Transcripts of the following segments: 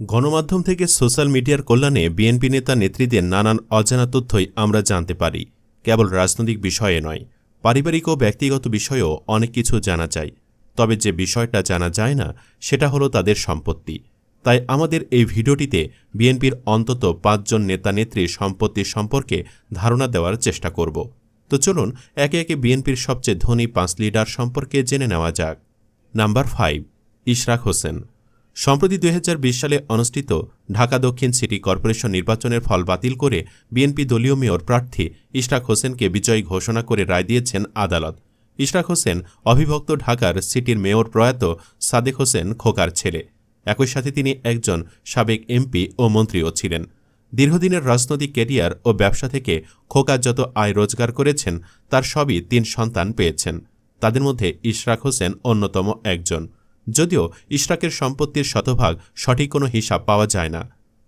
গণমাধ্যম থেকে সোশ্যাল মিডিয়ার কল্যাণে বিএনপি নেতা নেত্রীদের নানান অজানা তথ্যই আমরা জানতে পারি। কেবল রাজনৈতিক বিষয়ে নয়, পারিবারিক ও ব্যক্তিগত বিষয়েও অনেক কিছু জানা যায়। তবে যে বিষয়টা জানা যায় না, সেটা হলো তাদের সম্পত্তি। তাই আমাদের এই ভিডিওটিতে বিএনপির অন্তত পাঁচজন নেতা নেত্রীর সম্পত্তির সম্পর্কে ধারণা দেওয়ার চেষ্টা করব। তো চলুন, একে একে বিএনপির সবচেয়ে ধনী পাঁচ লিডার সম্পর্কে জেনে নেওয়া যাক। Number five, Ishraq Hossain. সম্প্রতি দুই হাজার বিশ সালে অনুষ্ঠিত ঢাকা দক্ষিণ সিটি কর্পোরেশন নির্বাচনের ফল বাতিল করে বিএনপি দলীয় মেয়র প্রার্থী ইশরাক হোসেনকে বিজয়ী ঘোষণা করে রায় দিয়েছেন আদালত। ইশরাক হোসেন অবিভক্ত ঢাকার সিটির মেয়র প্রয়াত সাদেক হোসেন খোকার ছেলে। একই সাথে তিনি একজন সাবেক এমপি ও মন্ত্রীও ছিলেন। দীর্ঘদিনের রাজনৈতিক ক্যারিয়ার ও ব্যবসা থেকে খোকা যত আয় রোজগার করেছেন, তার সবই তিন সন্তান পেয়েছেন। তাদের মধ্যে ইশরাক হোসেন অন্যতম একজন। যদিও ইশরাকের সম্পত্তির শতভাগ সঠিক কোনো হিসাব পাওয়া যায় না।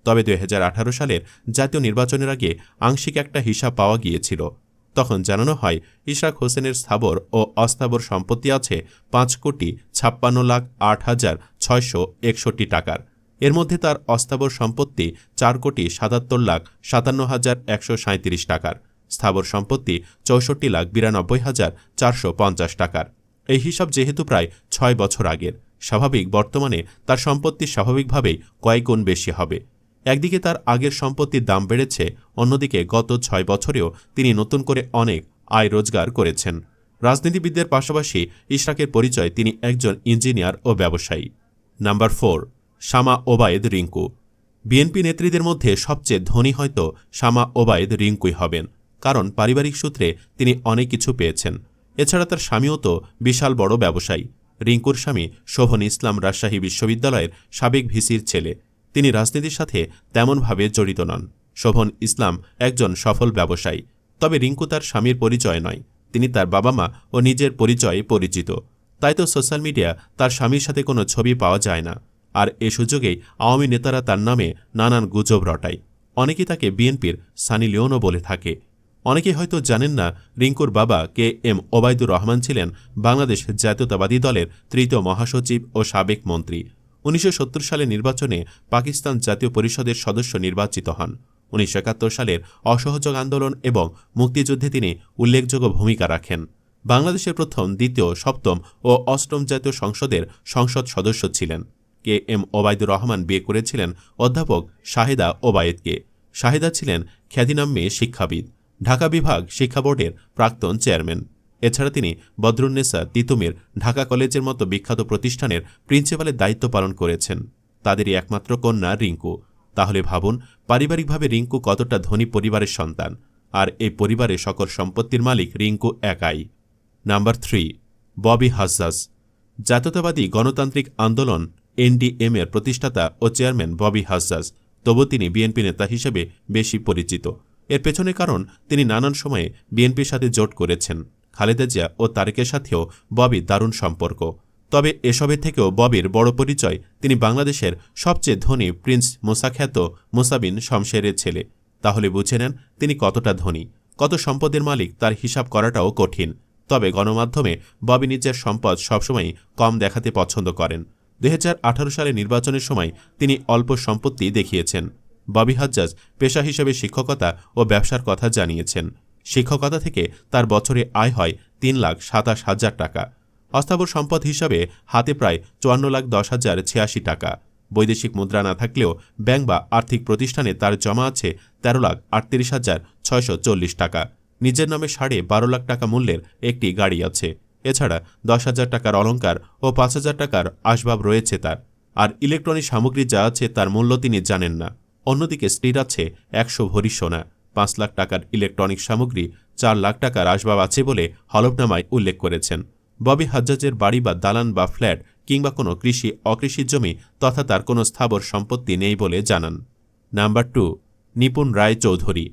তবে দুই হাজার আঠারো সালের জাতীয় নির্বাচনের আগে আংশিক একটা হিসাব পাওয়া গিয়েছিল। তখন জানানো হয়, ইশরাক হোসেনের স্থাবর ও অস্থাবর সম্পত্তি আছে পাঁচ কোটি ছাপ্পান্ন লাখ আট হাজার ছয়শো একষট্টি টাকার। এর মধ্যে তার অস্থাবর সম্পত্তি চার কোটি সাতাত্তর লাখ সাতান্ন হাজার একশো সাঁত্রিশ টাকার। স্থাবর সম্পত্তি চৌষট্টি লাখ বিরানব্বই হাজার চারশো পঞ্চাশ টাকার। এই হিসাব যেহেতু প্রায় ছয় বছর আগের স্বাভাবিক বর্তমানে তার সম্পত্তি স্বাভাবিকভাবেই কয়েক গুণ বেশি হবে। একদিকে তার আগের সম্পত্তির দাম বেড়েছে, অন্যদিকে গত ছয় বছরেও তিনি নতুন করে অনেক আয় রোজগার করেছেন। রাজনীতিবিদদের পাশাপাশি ইশরাকের পরিচয় তিনি একজন ইঞ্জিনিয়ার ও ব্যবসায়ী। Number four, Shama Obaed Rinku. BNP নেত্রীদের মধ্যে সবচেয়ে ধনী হয়তো শামা ওবায়েদ রিঙ্কুই হবেন, কারণ পারিবারিক সূত্রে তিনি অনেক কিছু পেয়েছেন। এছাড়া তার স্বামীও তো বিশাল বড় ব্যবসায়ী। রিঙ্কুর স্বামী শোভন ইসলাম রাজশাহী বিশ্ববিদ্যালয়ের সাবেক ভিসির ছেলে। তিনি রাজনীতির সাথে তেমনভাবে জড়িত নন। শোভন ইসলাম একজন সফল ব্যবসায়ী। তবে রিঙ্কু তার স্বামীর পরিচয় নয়। তিনি তার বাবা মা ও নিজের পরিচয়ে পরিচিত। তাই তো সোশ্যাল মিডিয়া তার স্বামীর সাথে কোনো ছবি পাওয়া যায় না। আর এ সুযোগেই আওয়ামী নেতারা তার নামে নানান গুজব রটায়। অনেকেই তাকে বিএনপির সানি লিওনও বলে থাকে। অনেকে হয়তো জানেন না রিঙ্কুর বাবা কে এম ওবায়দুর রহমান ছিলেন বাংলাদেশ জাতীয়তাবাদী দলের তৃতীয় মহাসচিব ও সাবেক মন্ত্রী। উনিশশো সত্তর সালে নির্বাচনে পাকিস্তান জাতীয় পরিষদের সদস্য নির্বাচিত হন। উনিশশো একাত্তর সালের অসহযোগ আন্দোলন এবং মুক্তিযুদ্ধে তিনি উল্লেখযোগ্য ভূমিকা রাখেন। বাংলাদেশের প্রথম, দ্বিতীয়, সপ্তম ও অষ্টম জাতীয় সংসদের সংসদ সদস্য ছিলেন। কে এম ওবায়দুর রহমান বিয়ে করেছিলেন অধ্যাপক শাহেদা ওবায়েদকে। শাহেদা ছিলেন খ্যাতিনাম মেয়ে শিক্ষাবিদ। ঢাকা বিভাগ শিক্ষা বোর্ডের প্রাক্তন চেয়ারম্যান। এছাড়া তিনি বদরুন্নেসা তিতুমির, ঢাকা কলেজের মতো বিখ্যাত প্রতিষ্ঠানের প্রিন্সিপালের দায়িত্ব পালন করেছেন। তাদেরই একমাত্র কন্যা রিঙ্কু। তাহলে ভাবুন, পারিবারিকভাবে রিঙ্কু কতটা ধনী পরিবারের সন্তান? আর এই পরিবারের সকল সম্পত্তির মালিক রিঙ্কু একাই। Number three, Bobby Hajjaj. জাতীয়তাবাদী গণতান্ত্রিক আন্দোলন, এনডিএম এর প্রতিষ্ঠাতা ও চেয়ারম্যান ববি হাজ্জাজ। তবু তিনি বিএনপি নেতা হিসেবে বেশি পরিচিত। এর পেছনে কারণ তিনি নানান সময়ে বিএনপির সাথে জোট করেছেন। খালেদা জিয়া ও তারেকের সাথেও ববির দারুণ সম্পর্ক। তবে এসবের থেকেও ববির বড় পরিচয় তিনি বাংলাদেশের সবচেয়ে ধনী প্রিন্স মোসাখ্যাত মোসাবিন শমশেরের ছেলে। তাহলে বুঝে নেন তিনি কতটা ধনী। কত সম্পদের মালিক তার হিসাব করাটাও কঠিন। তবে গণমাধ্যমে ববি নিজের সম্পদ সবসময় কম দেখাতে পছন্দ করেন। দুই সালে নির্বাচনের সময় তিনি অল্প সম্পত্তি দেখিয়েছেন। ববি হাজ্জাজ পেশা হিসেবে শিক্ষকতা ও ব্যবসার কথা জানিয়েছেন। শিক্ষকতা থেকে তার বছরে আয় হয় তিন লাখ সাতাশ হাজার টাকা। অস্থাবর সম্পদ হিসাবে হাতে প্রায় চুয়ান্ন লাখ দশ হাজার ছিয়াশি টাকা। বৈদেশিক মুদ্রা না থাকলেও ব্যাংক বা আর্থিক প্রতিষ্ঠানে তার জমা আছে তেরো লাখ আটত্রিশ হাজার ছয়শো চল্লিশ টাকা। নিজের নামে সাড়ে বারো লাখ টাকা মূল্যের একটি গাড়ি আছে। এছাড়া দশ হাজার টাকার অলঙ্কার ও পাঁচ হাজার টাকার আসবাব রয়েছে তার। আর ইলেকট্রনিক সামগ্রী যা আছে তার মূল্য তিনি জানেন না। অন্যদিকে স্ত্রীর আছে একশো ভরি সোনা। পাঁচ লাখ টাকার ইলেকট্রনিক সামগ্রী, চার লাখ টাকার আসবাব আছে বলে হলফনামায় উল্লেখ করেছেন। ববি হাজ্জাজের বাড়ি বা দালান বা ফ্ল্যাট কিংবা কোনো কৃষি, অকৃষির জমি তথা তার কোনো স্থাবর সম্পত্তি নেই বলে জানান। Number two, Nipun Roy Chowdhury.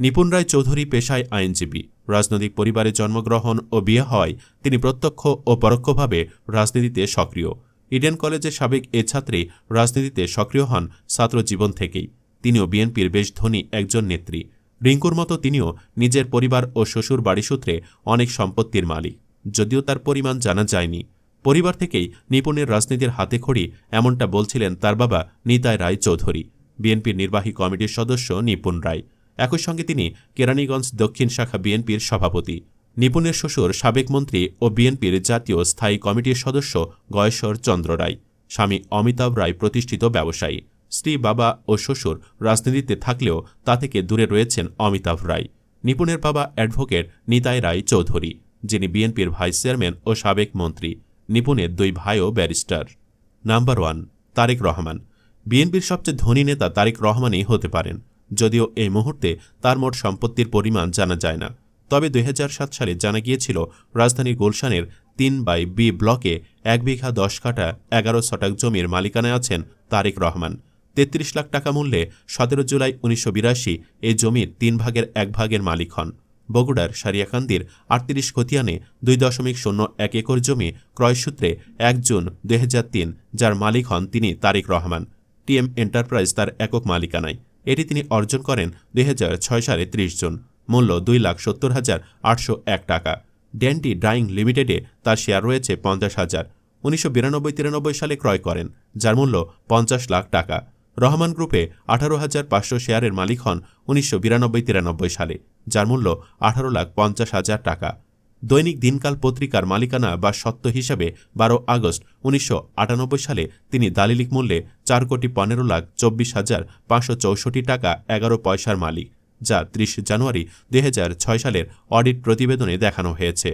নিপুণ রায় চৌধুরী পেশায় আইনজীবী। রাজনৈতিক পরিবারে জন্মগ্রহণ ও বিয়ে হওয়ায় তিনি প্রত্যক্ষ ও পরোক্ষভাবে রাজনীতিতে সক্রিয়। ইডেন কলেজের সাবেক এ ছাত্রী রাজনীতিতে সক্রিয় হন ছাত্র জীবন থেকেই। তিনিও বিএনপির বেশ ধনী একজন নেত্রী। রিঙ্কুর মতো তিনিও নিজের পরিবার ও শ্বশুর বাড়ি সূত্রে অনেক সম্পত্তির মালিক। যদিও তার পরিমাণ জানা যায়নি। পরিবার থেকেই নিপুণের রাজনীতির হাতে খড়ি এমনটা বলছিলেন তার বাবা নিতায় রায় চৌধুরী। বিএনপির নির্বাহী কমিটির সদস্য নিপুণ রায়। একই সঙ্গে তিনি কেরানীগঞ্জ দক্ষিণ শাখা বিএনপির সভাপতি। নিপুণের শ্বশুর সাবেক মন্ত্রী ও বিএনপির জাতীয় স্থায়ী কমিটির সদস্য গয়েশ্বর চন্দ্র রায়। স্বামী অমিতাভ রায় প্রতিষ্ঠিত ব্যবসায়ী। স্ত্রী, বাবা ও শ্বশুর রাজনীতিতে থাকলেও তা থেকে দূরে রয়েছেন অমিতাভ রায়। নিপুণের বাবা অ্যাডভোকেট নিতাই রায় চৌধুরী, যিনি বিএনপির ভাইস চেয়ারম্যান ও সাবেক মন্ত্রী। নিপুণের দুই ভাইও barrister. Number one, Tarique Rahman. বিএনপির সবচেয়ে ধনী নেতা তারেক রহমানই হতে পারেন। যদিও এই মুহূর্তে তার মোট সম্পত্তির পরিমাণ জানা যায় না। তবে দু হাজার সাত সালে জানা গিয়েছিল রাজধানীর গুলশানের তিন বাই বি ব্লকে এক বিঘা দশ কাটা এগারো শটাক জমির মালিকানায় আছেন তারেক রহমান। তেত্রিশ লাখ টাকা মূল্যে সতেরো জুলাই উনিশশো বিরাশি এই জমির তিন ভাগের এক ভাগের মালিক হন। বগুড়ার সারিয়াকান্দির আটত্রিশ খতিয়ানে দুই দশমিক শূন্য এক একর জমি ক্রয়সূত্রে এক জুন দুই হাজার তিন যার মালিক হন তিনি তারেক রহমান। টিএম এন্টারপ্রাইজ তার একক মালিকানায়। এটি তিনি অর্জন করেন দুই হাজার ছয় সালে ত্রিশ জুন। মূল্য দুই লাখ সত্তর হাজার আটশো এক টাকা। ড্যান্টি ড্রাইং লিমিটেডে তার শেয়ার রয়েছে পঞ্চাশ হাজার। উনিশশো বিরানব্বই তিরানব্বই সালে ক্রয় করেন, যার মূল্য পঞ্চাশ লাখ টাকা। রহমান গ্রুপে আঠারো হাজার পাঁচশো শেয়ারের মালিক হন উনিশশো বিরানব্বই তিরানব্বই সালে, যার মূল্য আঠারো লাখ পঞ্চাশ হাজার টাকা। দৈনিক দিনকাল পত্রিকার মালিকানা বা সত্ত্ব হিসাবে বারো আগস্ট উনিশশো আটানব্বই সালে তিনি দালিলিক মূল্যে চার কোটি পনেরো লাখ চব্বিশ হাজার পাঁচশো চৌষট্টি টাকা এগারো পয়সার মালিক, যা ত্রিশ জানুয়ারি দু হাজার ছয় সালের অডিট প্রতিবেদনে দেখানো হয়েছে।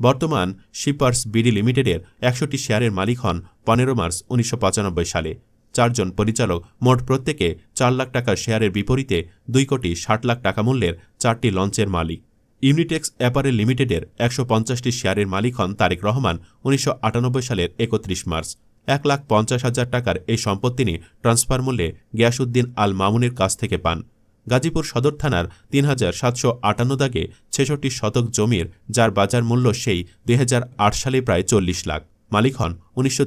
বর্তমান শিপার্স বিডি লিমিটেডের একশোটি শেয়ারের মালিক হন পনেরো মার্চ উনিশশো পঁচানব্বই সালে। চারজন পরিচালক মোট প্রত্যেকে চার লাখ টাকার শেয়ারের বিপরীতে দুই কোটি ষাট লাখ টাকা মূল্যের চারটি লঞ্চের মালিক। ইউনিটেক্স অ্যাপারেল লিমিটেডের একশো পঞ্চাশটি শেয়ারের মালিক হন তারেক রহমান উনিশশো আটানব্বই সালের একত্রিশ মার্চ। এক লাখ পঞ্চাশ হাজার টাকার এই সম্পদ তিনি ট্রান্সফার মূল্যে গিয়াসুদ্দিন আল মামুনের কাছ থেকে পান। গাজীপুর সদর থানার তিন হাজার সাতশো আটান্ন দাগে ছেষট্টি শতক জমির যার বাজার মূল্য সেই দুই হাজার আট সালে প্রায় চল্লিশ লাখ। মালিক হন উনিশশো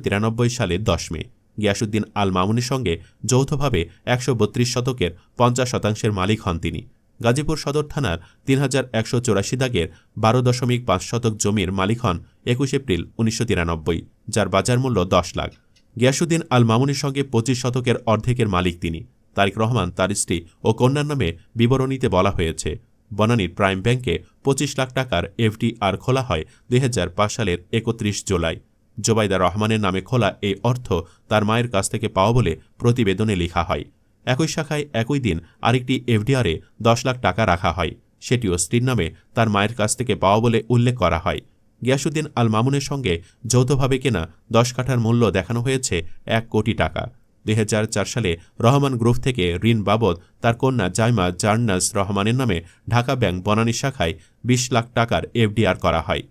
সালের দশ মে। গিয়াসুদ্দিন আল মামুনের সঙ্গে যৌথভাবে একশো বত্রিশ শতকের পঞ্চাশ শতাংশের মালিক হন তিনি। গাজীপুর সদর থানার তিন হাজার একশো চৌরাশি দাগের বারো দশমিক পাঁচ শতক জমির মালিক হন একুশ এপ্রিল উনিশশো তিরানব্বই, যার বাজার মূল্য দশ লাখ। গিয়াসুদ্দিন আল মামুনের সঙ্গে পঁচিশ শতকের অর্ধেকের মালিক তিনি। তারিক রহমান তার স্ত্রী ও কন্যার নামে বিবরণীতে বলা হয়েছে বনানীর প্রাইম ব্যাংকে পঁচিশ লাখ টাকার এফডিআর খোলা হয় দুই হাজার পাঁচ সালের একত্রিশ জুলাই। জোবাইদা রহমানের নামে খোলা এই অর্থ তার মায়ের কাছ থেকে পাওয়া বলে প্রতিবেদনে লেখা হয়। একই শাখায় একই দিন আরেকটি এফডিআরে দশ লাখ টাকা রাখা হয়। সেটিও স্ত্রীর নামে তার মায়ের কাছ থেকে পাওয়া বলে উল্লেখ করা হয়। গিয়াসুদ্দিন আল মামুনের সঙ্গে যৌথভাবে কেনা দশ কাঠার মূল্য দেখানো হয়েছে এক কোটি টাকা। দু হাজার চার সালে রহমান গ্রুপ থেকে ঋণ বাবদ তার কন্যা জাইমা জার্নাস রহমানের নামে ঢাকা ব্যাংক বনানী শাখায় বিশ লাখ টাকার এফডিআর করা হয়।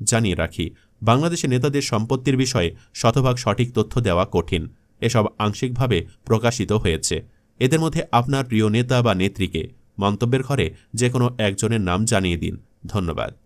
জানিয়ে রাখি বাংলাদেশের নেতাদের সম্পত্তির বিষয়ে শতভাগ সঠিক তথ্য দেওয়া কঠিন। এসব আংশিকভাবে প্রকাশিত হয়েছে। এদের মধ্যে আপনার প্রিয় নেতা বা নেত্রীকে মন্তব্যের ঘরে যে কোনো একজনের নাম জানিয়ে দিন। ধন্যবাদ।